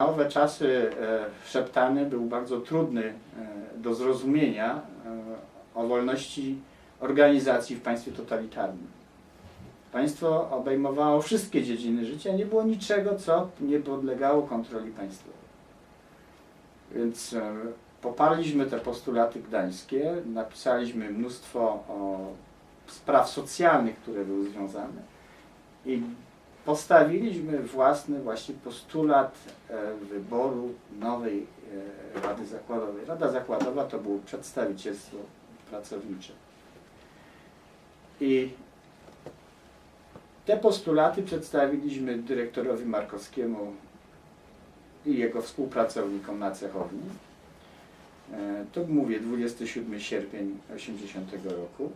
Na owe czasy e, szeptany był bardzo trudny e, do zrozumienia e, o wolności organizacji w państwie totalitarnym. Państwo obejmowało wszystkie dziedziny życia, nie było niczego, co nie podlegało kontroli państwowej. Więc poparliśmy te postulaty gdańskie, napisaliśmy mnóstwo spraw socjalnych, które były związane i postawiliśmy własny właśnie postulat e, wyboru nowej e, Rady Zakładowej. Rada Zakładowa to było przedstawicielstwo pracownicze. I te postulaty przedstawiliśmy dyrektorowi Markowskiemu i jego współpracownikom na cechowni. E, To mówię 27 sierpień 80 roku.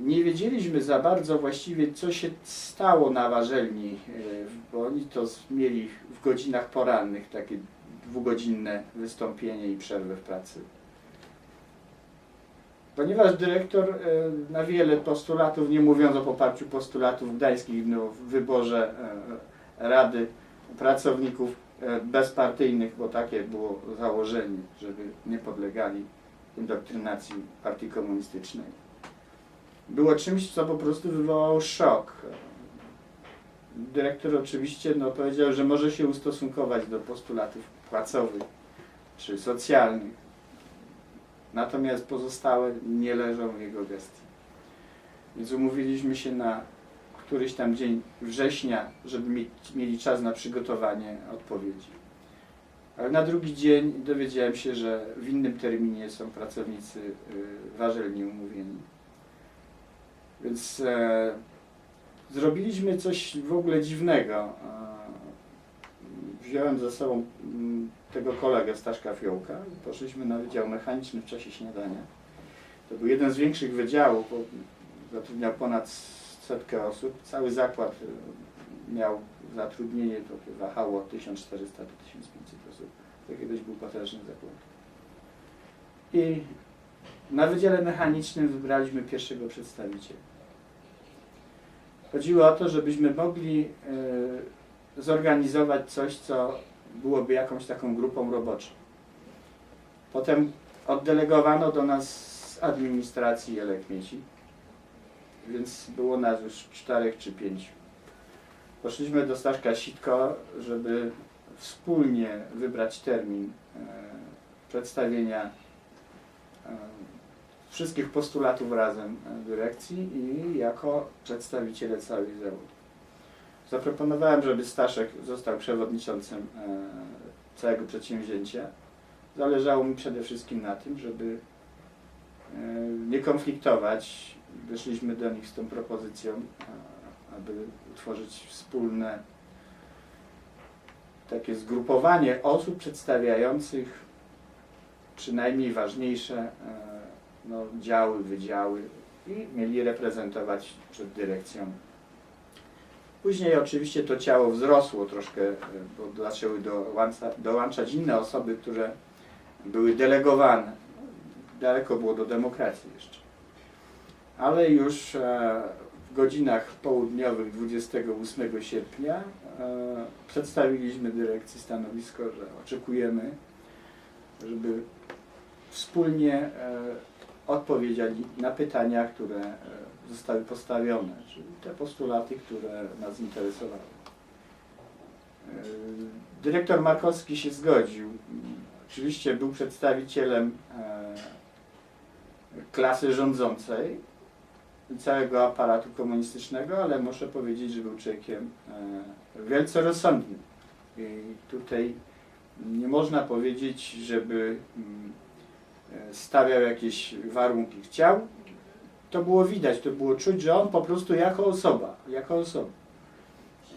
Nie wiedzieliśmy za bardzo właściwie, co się stało na warzelni, e, bo oni to mieli w godzinach porannych takie dwugodzinne wystąpienie i przerwę w pracy. Ponieważ dyrektor e, na wiele postulatów, nie mówiąc o poparciu postulatów gdańskich no, w wyborze e, Rady Pracowników Bezpartyjnych, bo takie było założenie, żeby nie podlegali indoktrynacji partii komunistycznej, było czymś, co po prostu wywołało szok. Dyrektor oczywiście no, powiedział, że może się ustosunkować do postulatów płacowych czy socjalnych, natomiast pozostałe nie leżą w jego gestii. Więc umówiliśmy się na któryś tam dzień września, żeby mieć, mieli czas na przygotowanie odpowiedzi. Ale na drugi dzień dowiedziałem się, że w innym terminie są pracownicy y, warzelni umówieni. Więc e, zrobiliśmy coś w ogóle dziwnego. E, wziąłem ze sobą mm, tego kolegę Staszka Fiołka i poszliśmy na Wydział Mechaniczny w czasie śniadania. To był jeden z większych wydziałów, bo zatrudniał ponad setkę osób. Cały zakład e, miał zatrudnienie, to wahało od 1400 do 1500 osób. To kiedyś był potężny zakład. I na Wydziale Mechanicznym wybraliśmy pierwszego przedstawiciela. Chodziło o to, żebyśmy mogli e, zorganizować coś, co byłoby jakąś taką grupą roboczą. Potem oddelegowano do nas z administracji Elekmieci, więc było nas już czterech czy pięciu. Poszliśmy do Staszka Sitko, żeby wspólnie wybrać termin e, przedstawienia e, wszystkich postulatów razem e, dyrekcji i jako przedstawiciele całej załogi. Zaproponowałem, żeby Staszek został przewodniczącym e, całego przedsięwzięcia. Zależało mi przede wszystkim na tym, żeby e, nie konfliktować. Wyszliśmy do nich z tą propozycją, aby utworzyć wspólne takie zgrupowanie osób przedstawiających przynajmniej ważniejsze no, działy, wydziały i mieli reprezentować przed dyrekcją. Później oczywiście to ciało wzrosło troszkę, e, bo zaczęły dołącza, dołączać inne osoby, które były delegowane. Daleko było do demokracji jeszcze. Ale już e, w godzinach południowych 28 sierpnia e, przedstawiliśmy dyrekcji stanowisko, że oczekujemy, żeby wspólnie odpowiedzieli na pytania, które e, zostały postawione, czyli te postulaty, które nas interesowały. E, Dyrektor Markowski się zgodził. Oczywiście był przedstawicielem e, klasy rządzącej i całego aparatu komunistycznego, ale muszę powiedzieć, że był człowiekiem wielce rozsądnym. I tutaj nie można powiedzieć, żeby mm, stawiał jakieś warunki. Chciał, to było widać, to było czuć, że on po prostu jako osoba, jako osoba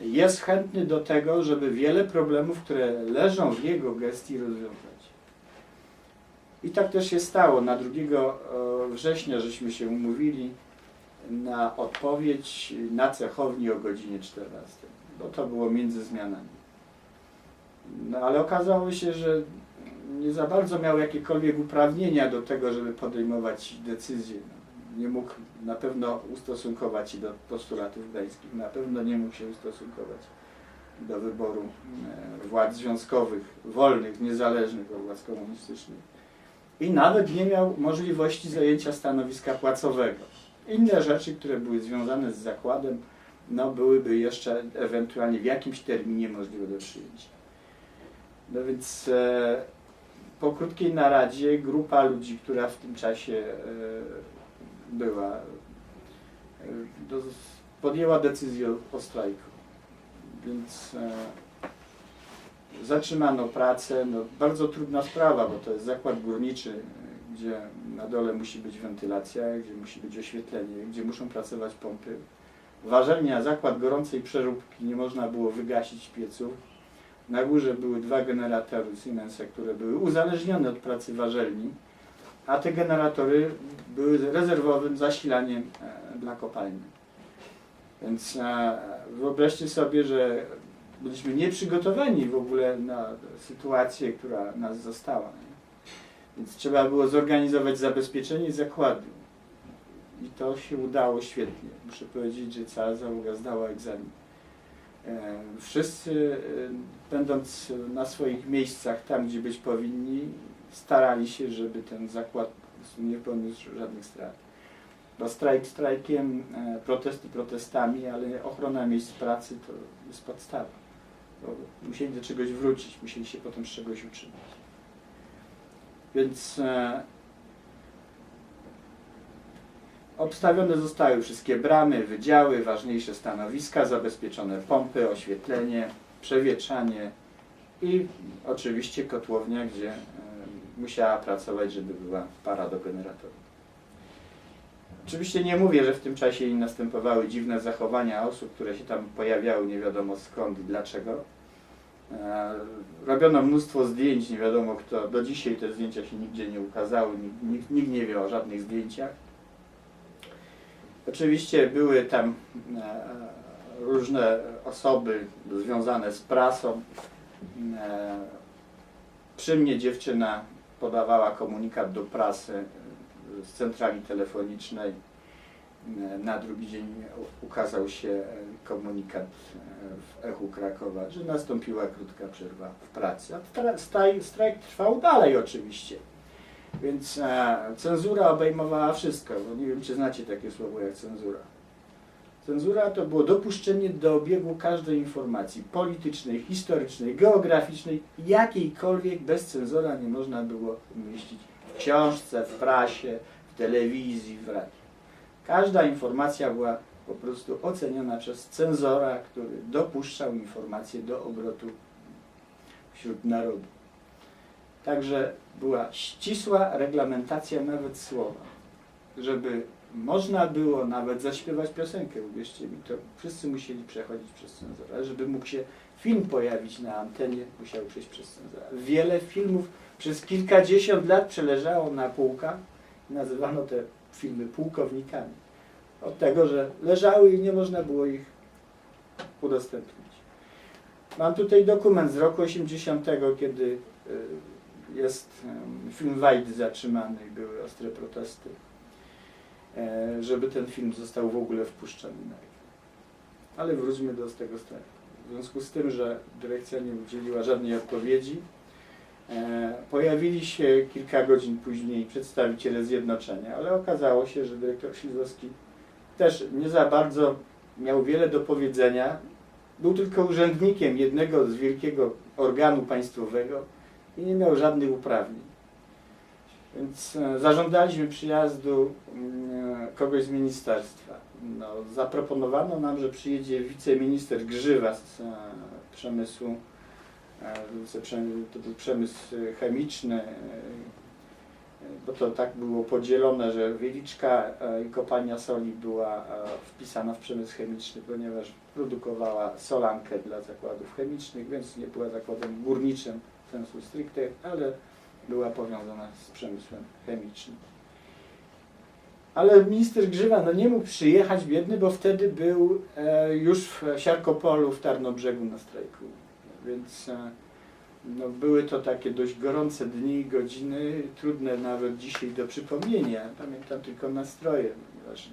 jest chętny do tego, żeby wiele problemów, które leżą w jego gestii rozwiązać. I tak też się stało. Na 2 e, września żeśmy się umówili na odpowiedź na cechowni o godzinie 14, bo to było między zmianami. No ale okazało się, że nie za bardzo miał jakiekolwiek uprawnienia do tego, żeby podejmować decyzje. Nie mógł na pewno ustosunkować się do postulatów gdańskich, na pewno nie mógł się ustosunkować do wyboru e, władz związkowych, wolnych, niezależnych od władz komunistycznych. I nawet nie miał możliwości zajęcia stanowiska płacowego. Inne rzeczy, które były związane z zakładem, no byłyby jeszcze ewentualnie w jakimś terminie możliwe do przyjęcia. No więc e, po krótkiej naradzie grupa ludzi, która w tym czasie e, była, e, podjęła decyzję o strajku. Więc e, zatrzymano pracę. No, bardzo trudna sprawa, bo to jest zakład górniczy, gdzie na dole musi być wentylacja, gdzie musi być oświetlenie, gdzie muszą pracować pompy. Ważelnia, zakład gorącej przeróbki, nie można było wygasić pieców. Na górze były dwa generatory Siemensa, które były uzależnione od pracy ważelni, a te generatory były rezerwowym zasilaniem e, dla kopalni. Więc e, wyobraźcie sobie, że byliśmy nieprzygotowani w ogóle na sytuację, która nas została. Więc trzeba było zorganizować zabezpieczenie zakładu. I to się udało świetnie. Muszę powiedzieć, że cała załoga zdała egzamin. E, Wszyscy, e, będąc na swoich miejscach, tam gdzie być powinni, starali się, żeby ten zakład nie poniósł żadnych strat. Bo strajk strajkiem, e, protesty protestami, ale ochrona miejsc pracy to jest podstawa. Bo musieli do czegoś wrócić, musieli się potem z czegoś uczyć. Więc e, obstawione zostały wszystkie bramy, wydziały, ważniejsze stanowiska, zabezpieczone pompy, oświetlenie, przewietrzanie i oczywiście kotłownia, gdzie e, musiała pracować, żeby była para do generatorów. Oczywiście nie mówię, że w tym czasie nie następowały dziwne zachowania osób, które się tam pojawiały nie wiadomo skąd i dlaczego. E, Robiono mnóstwo zdjęć, nie wiadomo kto. Do dzisiaj te zdjęcia się nigdzie nie ukazały, nikt, nikt nie wie o żadnych zdjęciach. Oczywiście były tam e, różne osoby związane z prasą. E, Przy mnie dziewczyna podawała komunikat do prasy e, z centrali telefonicznej. Na drugi dzień ukazał się komunikat w Echu Krakowa, że nastąpiła krótka przerwa w pracy. A tra- strajk, strajk trwał dalej oczywiście. Więc e, cenzura obejmowała wszystko, bo nie wiem, czy znacie takie słowo jak cenzura. Cenzura to było dopuszczenie do obiegu każdej informacji politycznej, historycznej, geograficznej, jakiejkolwiek bez cenzora nie można było umieścić w książce, w prasie, w telewizji, w radiu. Każda informacja była po prostu oceniona przez cenzora, który dopuszczał informacje do obrotu wśród narodu. Także była ścisła reglamentacja nawet słowa, żeby można było nawet zaśpiewać piosenkę, uwierzcie mi, to wszyscy musieli przechodzić przez cenzorę. Żeby mógł się film pojawić na antenie, musiał przejść przez cenzorę. Wiele filmów przez kilkadziesiąt lat przeleżało na półkach i nazywano te filmy pułkownikami. Od tego, że leżały i nie można było ich udostępnić. Mam tutaj dokument z roku 80, kiedy y, jest film Wajdy zatrzymany i były ostre protesty, e, żeby ten film został w ogóle wpuszczony na ekran. Ale wróćmy do tego strajku. W związku z tym, że dyrekcja nie udzieliła żadnej odpowiedzi, e, pojawili się kilka godzin później przedstawiciele zjednoczenia, ale okazało się, że dyrektor Ślizowski też nie za bardzo miał wiele do powiedzenia. Był tylko urzędnikiem jednego z wielkiego organu państwowego i nie miał żadnych uprawnień. Więc e, zażądaliśmy przyjazdu mm, kogoś z ministerstwa. No, zaproponowano nam, że przyjedzie wiceminister Grzywa z e, przemysłu, e, to był przemysł chemiczny, e, bo to tak było podzielone, że Wieliczka e, i kopalnia soli była e, wpisana w przemysł chemiczny, ponieważ produkowała solankę dla zakładów chemicznych, więc nie była zakładem górniczym sensu stricte, ale była powiązana z przemysłem chemicznym. Ale minister Grzywa no nie mógł przyjechać biedny, bo wtedy był e, już w Siarkopolu w Tarnobrzegu na strajku. Więc e, no, były to takie dość gorące dni godziny, trudne nawet dzisiaj do przypomnienia. Pamiętam tylko nastroje, ponieważ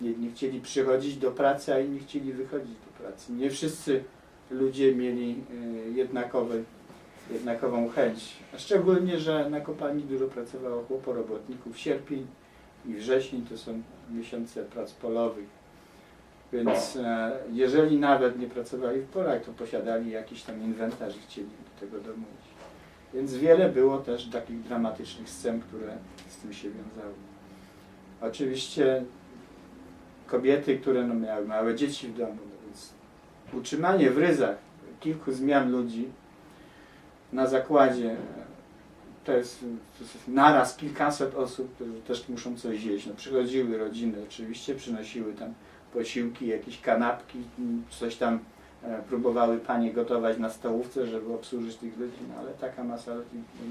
no, chcieli przychodzić do pracy, a inni chcieli wychodzić do pracy. Nie wszyscy ludzie mieli y, jednakowy, jednakową chęć. A szczególnie, że na kopalni dużo pracowało chłoporobotników. Sierpień i wrzesień to są miesiące prac polowych. Więc e, jeżeli nawet nie pracowali w polach, to posiadali jakiś tam inwentarz i chcieli do tego domówić. Więc wiele było też takich dramatycznych scen, które z tym się wiązały. Oczywiście kobiety, które no, miały małe dzieci w domu, no więc utrzymanie w ryzach kilku zmian ludzi na zakładzie to jest, to jest naraz kilkaset osób, które też muszą coś jeść. No, przychodziły rodziny, oczywiście przynosiły tam posiłki, jakieś kanapki, coś tam e, próbowały panie gotować na stołówce, żeby obsłużyć tych ludzi, no ale taka masa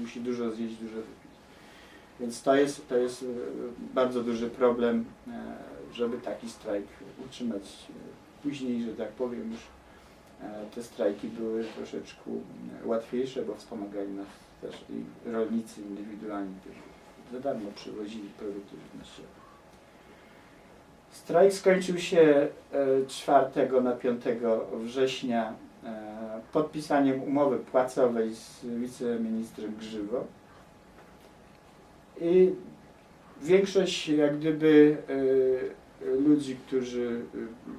musi dużo zjeść, dużo wypić. Więc to jest, to jest e, bardzo duży problem, e, żeby taki strajk utrzymać. Później, że tak powiem, już te strajki były troszeczkę e, łatwiejsze, bo wspomagali nas też i rolnicy indywidualni, którzy za darmo przywozili produkty żywnościowe. Strajk skończył się e, 4 na 5 września e, podpisaniem umowy płacowej z wiceministrem Grzywo. I większość jak gdyby e, ludzi, którzy e,